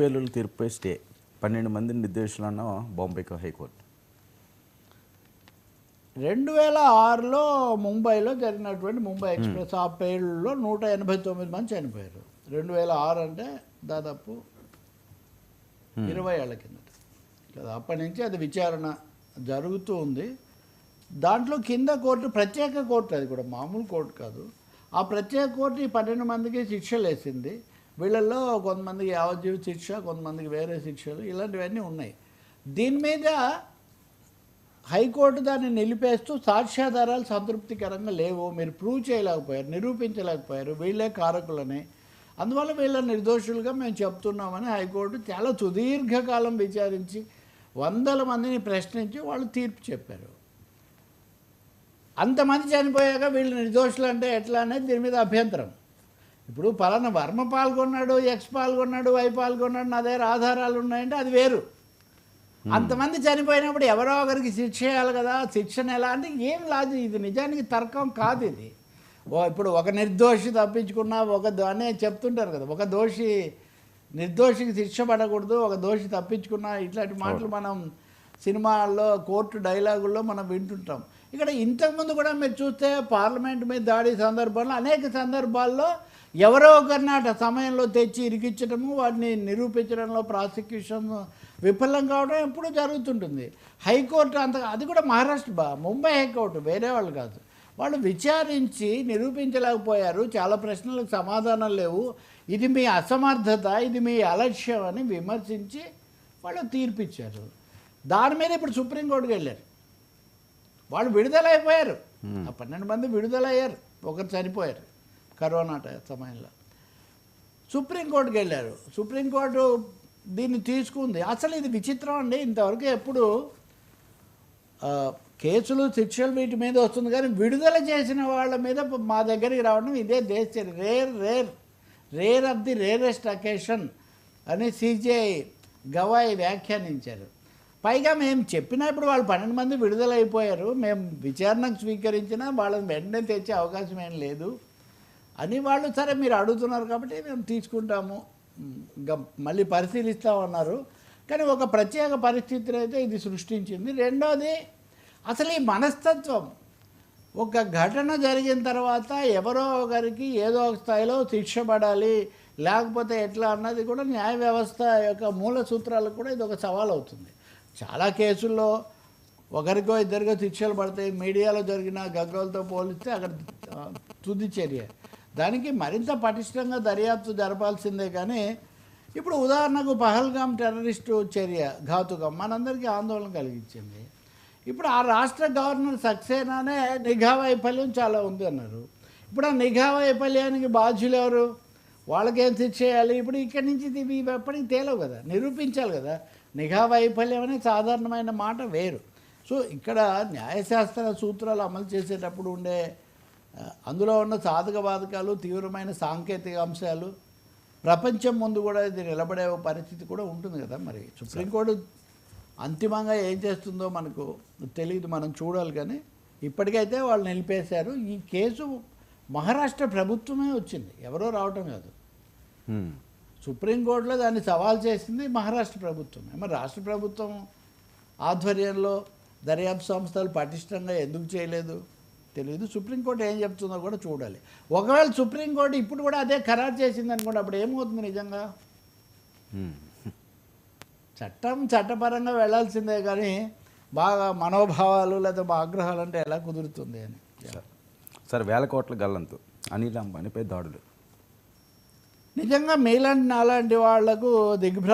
పేర్ల తీర్పుపై స్టే పన్నెండు మంది నిర్దేశులన్న బాంబేకి హైకోర్టు. రెండు వేల ఆరులో ముంబైలో జరిగినటువంటి ముంబై ఎక్స్ప్రెస్ ఆ పేర్లలో నూట ఎనభై తొమ్మిది మంది చనిపోయారు. రెండు వేల ఆరు అంటే దాదాపు ఇరవై ఏళ్ళ కిందట. కదా అప్పటి నుంచి అది విచారణ జరుగుతూ ఉంది. దాంట్లో కింద కోర్టు ప్రత్యేక కోర్టు అది కూడా మామూలు కోర్టు కాదు. ఆ ప్రత్యేక కోర్టు ఈ పన్నెండు మందికి శిక్షలు వేసింది వీళ్ళల్లో కొంతమందికి యావజ్జీవి శిక్ష కొంతమందికి వేరే శిక్షలు ఇలాంటివన్నీ ఉన్నాయి. దీని మీద హైకోర్టు దాన్ని నిలిపేస్తూ సాక్ష్యాధారాలు సంతృప్తికరంగా లేవు. మీరు ప్రూవ్ చేయలేకపోయారు నిరూపించలేకపోయారు. వీళ్ళే కారకులని. అందువల్ల వీళ్ళ నిర్దోషులుగా మేము చెప్తున్నామని హైకోర్టు చాలా సుదీర్ఘకాలం విచారించి వందల మందిని ప్రశ్నించి వాళ్ళు తీర్పు చెప్పారు. అంతమంది చనిపోయాక వీళ్ళు నిర్దోషులు అంటే ఎట్లా అనేది దీని మీద అభ్యంతరం. ఇప్పుడు పలానా వర్మ పాల్గొన్నాడు ఎక్స్ పాల్గొన్నాడు వై పాల్గొన్నాడు నా దగ్గర ఆధారాలు ఉన్నాయంటే అది వేరు. అంతమంది చనిపోయినప్పుడు ఎవరో ఒకరికి శిక్ష చేయాలి కదా శిక్షణ ఎలా అంటే ఏం లాజీ ఇది నిజానికి తర్కం కాదు ఇది. ఓ ఇప్పుడు ఒక నిర్దోషి తప్పించుకున్నా ఒక దాన్నే చెప్తుంటారు కదా ఒక దోషి నిర్దోషికి శిక్ష పడకూడదు ఒక దోషి తప్పించుకున్నా ఇట్లాంటి మాటలు మనం సినిమాల్లో కోర్టు డైలాగుల్లో మనం వింటుంటాం. ఇక్కడ ఇంతకుముందు కూడా మీరు చూస్తే పార్లమెంట్ మీద దాడి సందర్భంలో అనేక సందర్భాల్లో ఎవరో ఒకరిని అట సమయంలో తెచ్చి ఇరికించడము వాటిని నిరూపించడంలో ప్రాసిక్యూషన్ విఫలం కావడం ఎప్పుడూ జరుగుతుంటుంది. హైకోర్టు అంత అది కూడా మహారాష్ట్ర బా ముంబై హైకోర్టు వేరే వాళ్ళు కాదు. వాళ్ళు విచారించి నిరూపించలేకపోయారు. చాలా ప్రశ్నలకు సమాధానం లేవు. ఇది మీ అసమర్థత ఇది మీ అలక్ష్యం అని విమర్శించి వాళ్ళు తీర్పిచ్చారు. దాని మీద ఇప్పుడు సుప్రీంకోర్టుకి వెళ్ళారు. వాళ్ళు విడుదలైపోయారు. ఆ పన్నెండు మంది విడుదలయ్యారు. ఒకరు చనిపోయారు. కరోనా సమయంలో. సుప్రీంకోర్టుకి వెళ్ళారు సుప్రీంకోర్టు దీన్ని తీసుకుంది. అసలు ఇది విచిత్రం అండి. ఇంతవరకు ఎప్పుడు కేసులు శిక్షలు వీటి మీద వస్తుంది కానీ విడుదల చేసిన వాళ్ళ మీద మా దగ్గరికి రావడం ఇదే దేశ rare rare rare of the rarest occasion అని సిజిఐ గవాయి వ్యాఖ్యానించారు. పైగా మేము చెప్పినప్పుడు వాళ్ళు పన్నెండు మంది విడుదలైపోయారు. మేము విచారణకు స్వీకరించినా వాళ్ళని వెంటనే తెచ్చే అవకాశం ఏం లేదు. అని వాళ్ళు సరే మీరు అడుగుతున్నారు కాబట్టి మేము తీసుకుంటాము. మళ్ళీ పరిశీలిస్తామన్నారు. కానీ ఒక ప్రత్యేక పరిస్థితిని అయితే ఇది సృష్టించింది. రెండోది అసలు ఈ మనస్తత్వం ఒక ఘటన జరిగిన తర్వాత ఎవరో ఒకరికి ఏదో ఒక స్థాయిలో శిక్ష పడాలి లేకపోతే ఎట్లా అన్నది కూడా న్యాయ వ్యవస్థ యొక్క మూల సూత్రాలకు కూడా ఇది ఒక సవాల్ అవుతుంది. చాలా కేసుల్లో ఒకరికో ఇద్దరికో శిక్షలు పడతాయి. మీడియాలో జరిగిన గగ్గోలతో పోలిస్తే అక్కడ తుది చర్య. దానికి మరింత పటిష్టంగా దర్యాప్తు జరపాల్సిందే కానీ ఇప్పుడు ఉదాహరణకు పహల్గామ్ టెర్రరిస్టు చర్య ఘాతుకం మనందరికీ ఆందోళన కలిగించింది. ఇప్పుడు ఆ రాష్ట్ర గవర్నర్ సక్సేనానే నిఘా వైఫల్యం చాలా ఉంది అన్నారు. ఇప్పుడు ఆ నిఘా వైఫల్యానికి బాధ్యులు ఎవరు? వాళ్ళకేం శిక్ష చేయాలి ఇప్పుడు ఇక్కడి నుంచి ఇవి ఎప్పటికీ తేలవు కదా నిరూపించాలి కదా. నిఘా వైఫల్యం అనే సాధారణమైన మాట వేరు. సో ఇక్కడ న్యాయశాస్త్ర సూత్రాలు అమలు చేసేటప్పుడు ఉండే అందులో ఉన్న సాధక బాధకాలు తీవ్రమైన సాంకేతిక అంశాలు ప్రపంచం ముందు కూడా ఇది నిలబడే పరిస్థితి కూడా ఉంటుంది కదా మరి. సుప్రీంకోర్టు అంతిమంగా ఏం చేస్తుందో మనకు తెలియదు మనం చూడాలి కానీ ఇప్పటికైతే వాళ్ళు నిలిపేశారు. ఈ కేసు మహారాష్ట్ర ప్రభుత్వమే వచ్చింది ఎవరో రావటం కాదు. సుప్రీంకోర్టులో దాన్ని సవాల్ చేసింది మహారాష్ట్ర ప్రభుత్వమే. మరి రాష్ట్ర ప్రభుత్వం ఆధ్వర్యంలో దర్యాప్తు సంస్థలు పటిష్టంగా ఎందుకు చేయలేదు? తెలియదు సుప్రీంకోర్టు ఏం చెప్తుందో కూడా చూడాలి. ఒకవేళ సుప్రీంకోర్టు ఇప్పుడు కూడా అదే ఖరారు చేసింది అనుకోండి అప్పుడు ఏమవుతుంది నిజంగా. చట్టం చట్టపరంగా వెళ్ళాల్సిందే కానీ బాగా మనోభావాలు లేదా మా ఆగ్రహాలు అంటే ఎలా కుదురుతుంది అని. సార్ వేల కోట్ల గల్లంతు. అనిల్ అంబానీపై దాడులు నిజంగా మీలాంటి నాలాంటి వాళ్ళకు దిగ్భ్రా